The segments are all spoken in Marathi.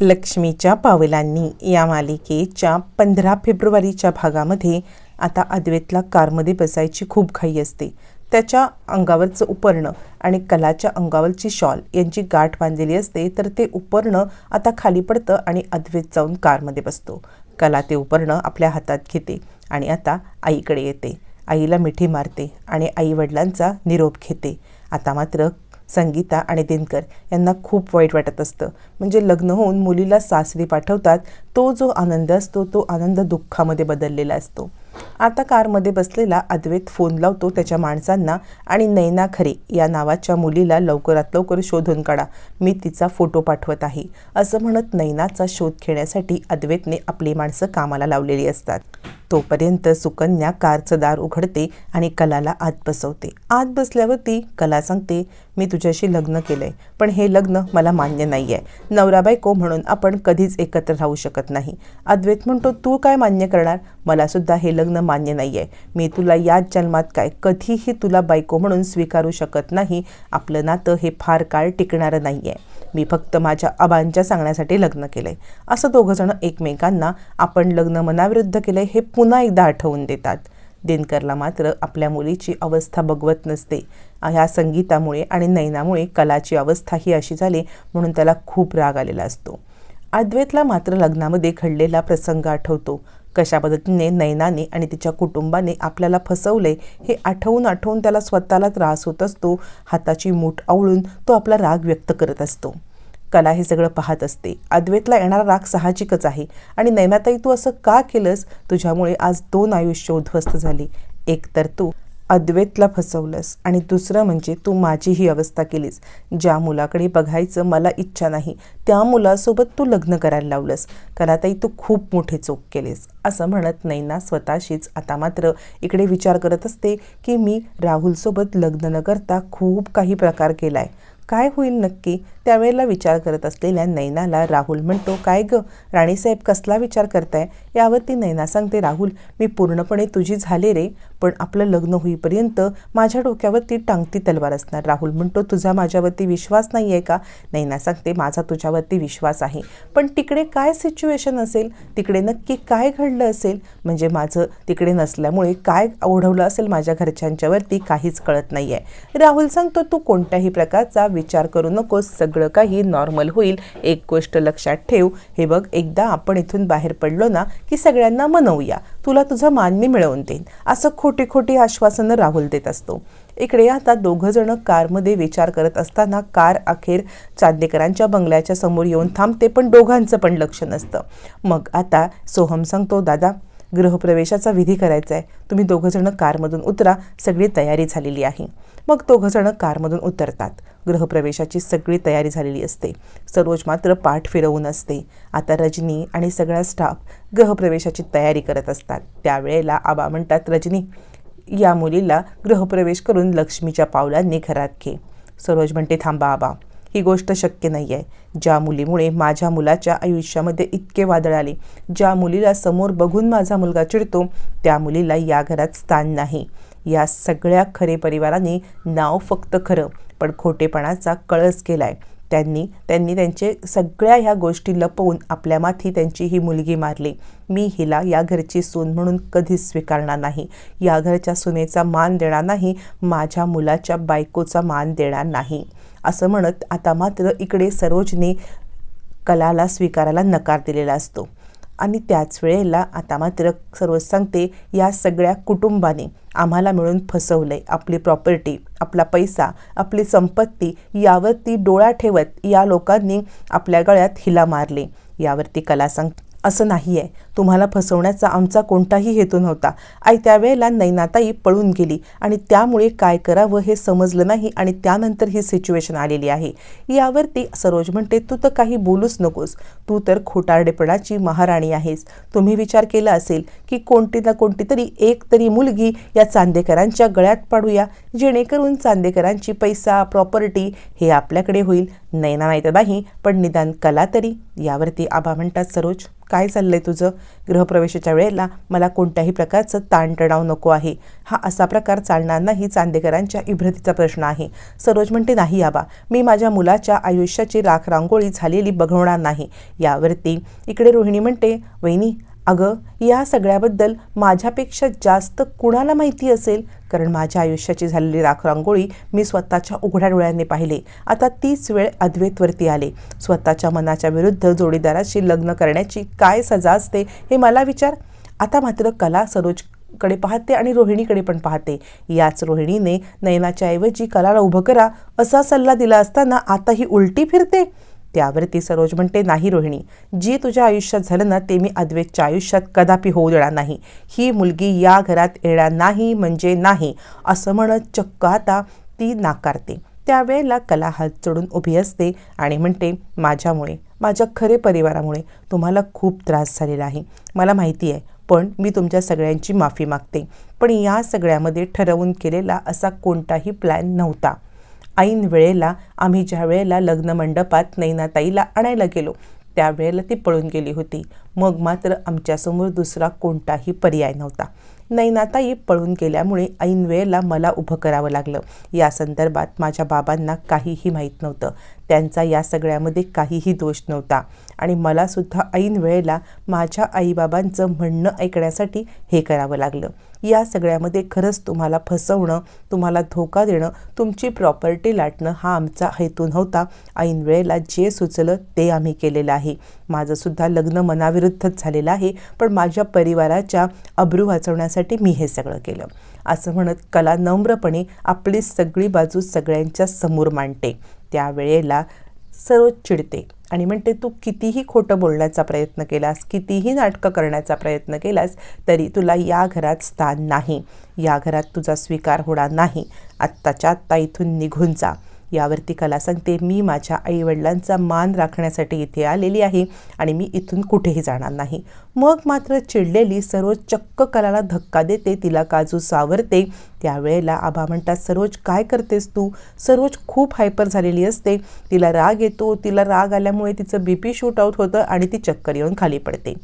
लक्ष्मीच्या पावलांनी या मालिकेच्या पंधरा फेब्रुवारीच्या भागामध्ये आता अद्वैतला कारमध्ये बसायची खूप घाई असते. त्याच्या अंगावरचं उपरणं आणि कलाच्या अंगावरची शॉल यांची गाठ बांधलेली असते तर ते उपरणं आता खाली पडतं आणि अद्वैत जाऊन कारमध्ये बसतो. कला ते उपरणं आपल्या हातात घेते आणि आता आईकडे येते. आईला मिठी मारते आणि आईवडिलांचा निरोप घेते. आता मात्र संगीता आणि दिनकर यांना खूप वाईट वाटत असतं. म्हणजे लग्न होऊन मुलीला सासरी पाठवतात तो जो आनंद असतो तो आनंद दुःखामध्ये बदललेला असतो. आता कारमध्ये बसलेला अद्वैत फोन लावतो त्याच्या माणसांना आणि नैना खरे या नावाच्या मुलीला लवकरात लवकर शोधून काढा. मी तिचा फोटो पाठवत आहे. असं म्हणत नैनाचा शोध घेण्यासाठी अद्वैतने आपली माणसं कामाला लावलेली असतात. तोपर्यंत सुकन्या कारचं दार उघडते आणि कलाला आत बसवते. आत बसल्यावरती कला सांगते मी तुझ्याशी लग्न केलंय पण हे लग्न मला मान्य नाही आहे नवरा बायको म्हणून आपण कधीच एकत्र राहू शकत नाही. अद्वैत म्हणतो तू काय मान्य करणार? मलासुद्धा हे लग्न मान्य नाही आहे मी तुला याच जन्मात काय कधीही तुला बायको म्हणून स्वीकारू शकत नाही. आपलं नातं हे फार काळ टिकणारं नाही आहे मी फक्त माझ्या आबांच्या सांगण्यासाठी लग्न केलंय. असं दोघंजणं एकमेकांना आपण लग्न मनाविरुद्ध केलंय हे पुन्हा एकदा आठवून देतात. दिनकरला मात्र आपल्या मुलीची अवस्था बघवत नसते. ह्या संगीतामुळे आणि नैनामुळे कलाची अवस्था ही अशी झाली म्हणून त्याला खूप राग आलेला असतो. अद्वैतला मात्र लग्नामध्ये घडलेला प्रसंग आठवतो. कशा पद्धतीने नैनाने आणि तिच्या कुटुंबाने आपल्याला फसवले हे आठवून आठवून त्याला स्वतःला त्रास होत असतो हाताची मूठ आवळून तो आपला राग व्यक्त करत असतो. कला हे सगळं पाहत असते. अद्वैतला येणारा राग साहजिकच आहे. आणि नैनाताई तू असं का केलंस? तुझ्यामुळे आज दोन आयुष्य उद्ध्वस्त झाली. एक तर तू अद्वैतला फसवलंस आणि दुसरं म्हणजे तू माझी ही अवस्था केलीस. ज्या मुलाकडे बघायचं मला इच्छा नाही त्या मुलासोबत तू लग्न करायला लावलंस. कलाताई तू खूप मोठे चूक केलेस. असं म्हणत नैना स्वतःशीच आता मात्र इकडे विचार करत असते की मी राहुलसोबत लग्न न करता खूप काही प्रकार केला आहे काय होईल नक्की? त्यावेळेला विचार करत असलेल्या नैनाला राहुल म्हणतो काय ग? राणीसाहेब कसला विचार करताय? यावरती नैना सांगते राहुल मी पूर्णपणे तुझी झाले रे पण आपलं लग्न होईपर्यंत माझ्या डोक्यावरती टांगती तलवार असणार. राहुल म्हणतो तुझा माझ्यावरती विश्वास नाही आहे का? नाही ना सांगते माझा तुझ्यावरती विश्वास आहे. पण तिकडे काय सिच्युएशन असेल? तिकडे नक्की काय घडलं असेल? म्हणजे माझं तिकडे नसल्यामुळे काय ओढवलं असेल माझ्या घरच्यांच्यावरती काहीच कळत नाही आहे राहुल सांगतो तू कोणत्याही प्रकारचा विचार करू नकोस. सगळं काही नॉर्मल होईल. एक गोष्ट लक्षात ठेव. हे बघ एकदा आपण इथून बाहेर पडलो ना की सगळ्यांना मनवूया. तुला तुझं मान मी मिळवून देईन. असं खोटी खोटी आश्वासनं राहुल देत असतो. इकडे आता दोघं जण कारमध्ये विचार करत असताना कार अखेर चांदेकरांच्या बंगल्याच्या समोर येऊन थांबते पण दोघांचं पण लक्ष नसतं. मग आता सोहम सांगतो दादा गृहप्रवेशाचा विधी करायचा आहे. तुम्ही दोघंजणं कारमधून उतरा सगळी तयारी झालेली आहे. मग दोघंजणं कारमधून उतरतात. गृहप्रवेशाची सगळी तयारी झालेली असते. सरोज मात्र पाठ फिरवून असते. आता रजनी आणि सगळा स्टाफ गृहप्रवेशाची तयारी करत असतात. त्यावेळेला आबा म्हणतात रजनी या मुलीला गृहप्रवेश करून लक्ष्मीच्या पावलांनी घरात घे. सरोज म्हणते थांबा आबा. ही गोष्ट शक्य नाही आहे ज्या मुलीमुळे माझ्या मुलाच्या आयुष्यामध्ये इतके वादळ आले ज्या मुलीला समोर बघून माझा मुलगा चिडतो त्या मुलीला या घरात स्थान नाही. या सगळ्या खरे परिवाराने नाव फक्त खरं पण खोटेपणाचा कळस केलाय. त्यांनी त्यांनी त्यांचे सगळ्या ह्या गोष्टी लपवून आपल्या माथी त्यांची ही मुलगी मारली. मी हिला या घरची सून म्हणून कधीच स्वीकारणार नाही. या घरच्या सुनेचा मान देणार नाही माझ्या मुलाच्या बायकोचा मान देणार नाही. असं म्हणत आता मात्र इकडे सरोजने कलाला स्वीकारायला नकार दिलेला असतो. आणि त्याच वेळेला आता मात्र सरोज सांगते या सगळ्या कुटुंबाने आम्हाला मिळून फसवलं आहे आपली प्रॉपर्टी आपला पैसा आपली संपत्ती यावरती डोळा ठेवत या लोकांनी आपल्या गळ्यात हिला मारले. यावरती कला सांग असं नाही आहे तुम्हाला फसवण्याचा आमचा कोणताही हेतू नव्हता. आई त्यावेळेला नैनाताई पळून गेली आणि त्यामुळे काय करावं हे समजलं नाही आणि त्यानंतर ही सिच्युएशन आलेली आहे. यावरती सरोज म्हणते तू तर काही बोलूच नकोस. तू तर खोटारडेपणाची महाराणी आहेस. तुम्ही विचार केला असेल की कोणती ना कोणती तरी एक तरी मुलगी या चांदेकरांच्या गळ्यात पाडूया. जेणेकरून चांदेकरांची पैसा प्रॉपर्टी हे आपल्याकडे होईल. नैना नाही तर नाही पण निदान कला तरी. यावरती आबा म्हणतात सरोज. काय चाललं आहे तुझं? गृहप्रवेशाच्या वेळेला मला कोणत्याही प्रकारचं ताणतणाव नको आहे. हा असा प्रकार चालणार नाही चांदेकरांच्या इब्रतीचा प्रश्न आहे. सरोज म्हणते नाही आबा मी माझ्या मुलाच्या आयुष्याची राख रांगोळी झालेली बघवणार नाही. यावरती इकडे रोहिणी म्हणते वहिनी अगं या सगळ्याबद्दल माझ्यापेक्षा जास्त कुणाला माहिती असेल? कारण माझ्या आयुष्याची झालेली राख रांगोळी मी स्वतःच्या उघड्या डोळ्यांनी पाहिले. आता तीच वेळ अद्वैतवरती आले. स्वतःच्या मनाच्या विरुद्ध जोडीदाराशी लग्न करण्याची काय सजा असते हे मला विचार. आता मात्र कला सरोजकडे पाहते आणि रोहिणीकडे पण पाहते. याच रोहिणीने नयनाच्या ऐवजी कलाला उभं करा असा सल्ला दिला असताना आता ही उलटी फिरते. त्यावरती सरोज म्हणते नाही रोहिणी जी तुझ्या आयुष्यात झालं ना ते मी अद्वैतच्या आयुष्यात कदापि होऊ देणार नाही. ही मुलगी या घरात येणार नाही म्हणजे नाही असं म्हणत चक्क आता ती नाकारते. त्यावेळेला कला हात चढून उभी असते आणि म्हणते माझ्यामुळे माझ्या खरे परिवारामुळे तुम्हाला खूप त्रास झालेला आहे. मला माहिती आहे पण मी तुमच्या सगळ्यांची माफी मागते. पण या सगळ्यामध्ये ठरवून केलेला असा कोणताही प्लॅन नव्हता. ऐन वेळेला आम्ही ज्या वेळेला लग्न मंडपात नैनाताईला आणायला गेलो त्यावेळेला ती पळून गेली होती. मग मात्र आमच्यासमोर दुसरा कोणताही पर्याय नव्हता. नैनाताई पळून गेल्यामुळे ऐन वेळेला मला उभं करावं लागलं. या संदर्भात माझ्या बाबांना काहीही माहीत नव्हतं. त्यांचा या सगळ्यामध्ये काहीही दोष नव्हता. आणि मलासुद्धा ऐन वेळेला माझ्या आईबाबांचं म्हणणं ऐकण्यासाठी हे करावं लागलं. या सगळ्यामध्ये खरंच तुम्हाला फसवणं तुम्हाला धोका देणं तुमची प्रॉपर्टी लाटणं हा आमचा हेतू नव्हता. ऐन वेळेला जे सुचलं ते आम्ही केलेलं आहे. माझंसुद्धा लग्न मनाविरुद्धच झालेलं आहे पण माझ्या परिवाराच्या अब्रू वाचवण्यासाठी मी हे सगळं केलं. असं म्हणत कला नम्रपणे आपली सगळी बाजू सगळ्यांच्या समोर मांडते. त्यावेळेला सर्व चिडते. आणि म्हणते तू कितीही खोटं बोलण्याचा प्रयत्न केलास कितीही नाटकं करण्याचा प्रयत्न केलास तरी तुला या घरात स्थान नाही. या घरात तुझा स्वीकार होणार नाही. आत्ताच्या आत्ता इथून निघून जा. यावरती कला सांगते. मी माझ्या आईवडिलांचा मान राखण्यासाठी इथे आलेली आहे आणि मी इथून कुठेही जाणार नाही. मग मात्र चिडलेली सरोज चक्क कलाला धक्का देते. तिला काजू सावरते. त्यावेळेला आबा म्हणतात सरोज काय करतेस तू? सरोज खूप हायपर झालेली असते. तिला राग येतो. तिला राग आल्यामुळे तिचं बी पी शूट आऊट होतं आणि ती चक्कर येऊन खाली पडते.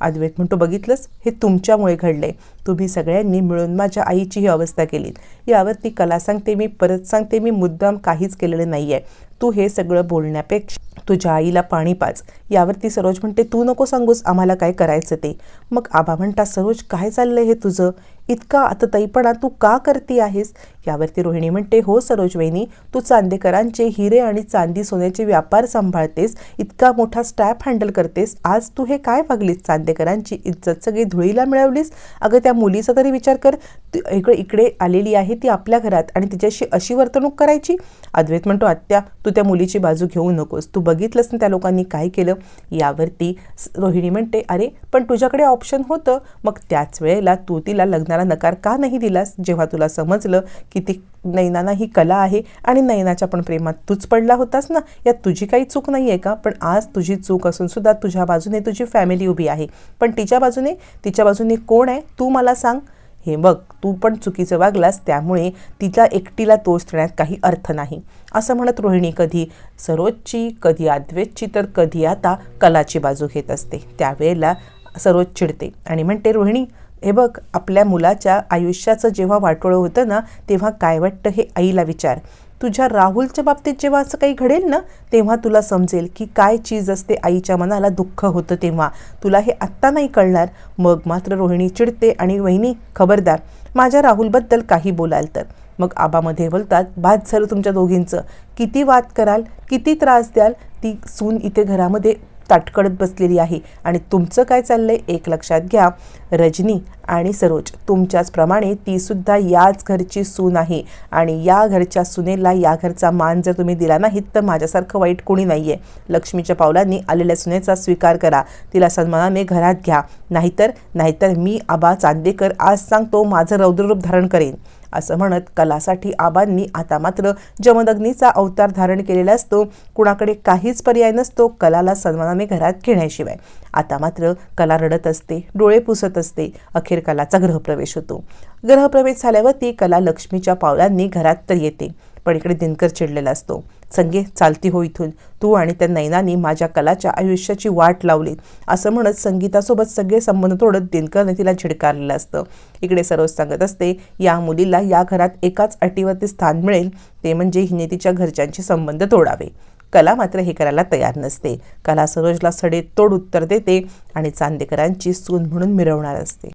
अद्वैत म्हणतो बघितलंच हे तुमच्यामुळे घडले तुम्ही सगळ्यांनी मिळून माझ्या आईची ही अवस्था केली यावरती कला सांगते मी परत सांगते मी मुद्दाम काहीच केलेलं नाही आहे तू हे सगळं बोलण्यापेक्षा तुझ्या आईला पाणी पाच यावरती सरोज म्हणते तू नको सांगूस आम्हाला काय करायचं ते. मग आबा म्हणता सरोज काय चाललंय हे तुझं? इतका आता तू का करती आहेस? यावरती रोहिणी म्हणते हो सरोज वहिनी तू चांदेकरांचे हिरे आणि चांदी सोन्याचे व्यापार सांभाळतेस इतका मोठा स्टॅप हँडल करतेस आज तू हे काय वागलीस? चांदेकरांची इज्जत सगळी धुळीला मिळवलीस? अगं त्या मुलीचा तरी विचार कर इकडे इकडे आलेली आहे ती आपल्या घरात आणि तिच्याशी अशी वर्तणूक करायची? अद्वैत म्हणतो आत्या तू त्या मुलीची बाजू घेऊ नकोस. तू बघितलंस ना त्या लोकांनी काय केलं? यावरती रोहिणी म्हणते अरे पण तुझ्याकडे ऑप्शन होतं. मग त्याच वेळेला तू तिला लग्नाला नकार का नाही दिलास? जेव्हा तुला समजलं की ती नैनाना ही कला आहे आणि नैनाच्या पण प्रेमात तूच पडला होतास ना? यात तुझी काही चूक नाही आहे का? पण आज तुझी चूक असून सुद्धा तुझ्या बाजूने तुझी फॅमिली उभी आहे. पण तिच्या बाजूने तिच्या बाजूने कोण आहे? तू मला सांग. हे बघ तू पण चुकीचं वागलास त्यामुळे तिला एकटीला तोच देण्यात काही अर्थ नाही. असं म्हणत रोहिणी कधी सरोजची कधी अद्वेतची तर कधी आता कलाची बाजू घेत असते. त्यावेळेला सरोज चिडते आणि म्हणते रोहिणी हे बघ आपल्या मुलाच्या आयुष्याचं जेव्हा वाटोळं होतं ना तेव्हा काय वाटतं हे आईला विचार. तुझ्या राहुलच्या बाबतीत जेव्हा असं काही घडेल ना तेव्हा तुला समजेल की काय चीज असते आईच्या मनाला दुःख होतं तेव्हा. तुला हे आत्ता नाही कळणार. मग मात्र रोहिणी चिडते आणि वहिनी खबरदार माझ्या राहुलबद्दल काही बोलाल तर. मग आबामध्ये बोलतात बाद झालं तुमच्या दोघींचं. किती वाद कराल? किती त्रास द्याल? ती सून इथे घरामध्ये ताटकडत बसलेली आहे. आणि तुमचं काय चाललंय? एक लक्षात घ्या. रजनी आणि सरोज तुमच्याचप्रमाणे तीसुद्धा याच घरची सून आहे. आणि या घरच्या सुनेला या घरचा मान जर तुम्ही दिला नाहीत तर माझ्यासारखं वाईट कोणी नाही आहे लक्ष्मीच्या पावलांनी आलेल्या सुनेचा स्वीकार करा. तिला सन्मानाने घरात घ्या. नाहीतर नाहीतर मी आबा चांदेकर आज सांगतो माझं रौद्ररूप धारण करेन. असं म्हणत कलासाठी आबांनी आता मात्र जमदग्नीचा अवतार धारण केलेला असतो. कुणाकडे काहीच पर्याय नसतो कलाला सन्मानाने घरात घेण्याशिवाय. आता मात्र कला रडत असते डोळे पुसत असते अखेर कलाचा ग्रहप्रवेश होतो. ग्रहप्रवेश झाल्यावर ती कला लक्ष्मीच्या पावलांनी घरात तर येते. पण इकडे दिनकर चिडलेला असतो. संगे चालती हो इथून. तू आणि त्या नैनानी माझ्या कलाच्या आयुष्याची वाट लावली असं म्हणत संगीतासोबत सगळे संबंध तोडत दिनकरने तिला झिडकारलेलं असतं. इकडे सरोज सांगत असते या मुलीला या घरात एकाच अटीवरती स्थान मिळेल. ते म्हणजे हिने तिच्या घरच्यांचे संबंध तोडावे. कला मात्र हे करायला तयार नसते. कला सरोजला सडेतोड उत्तर देते आणि चांदेकरांची सून म्हणून मिरवणार असते.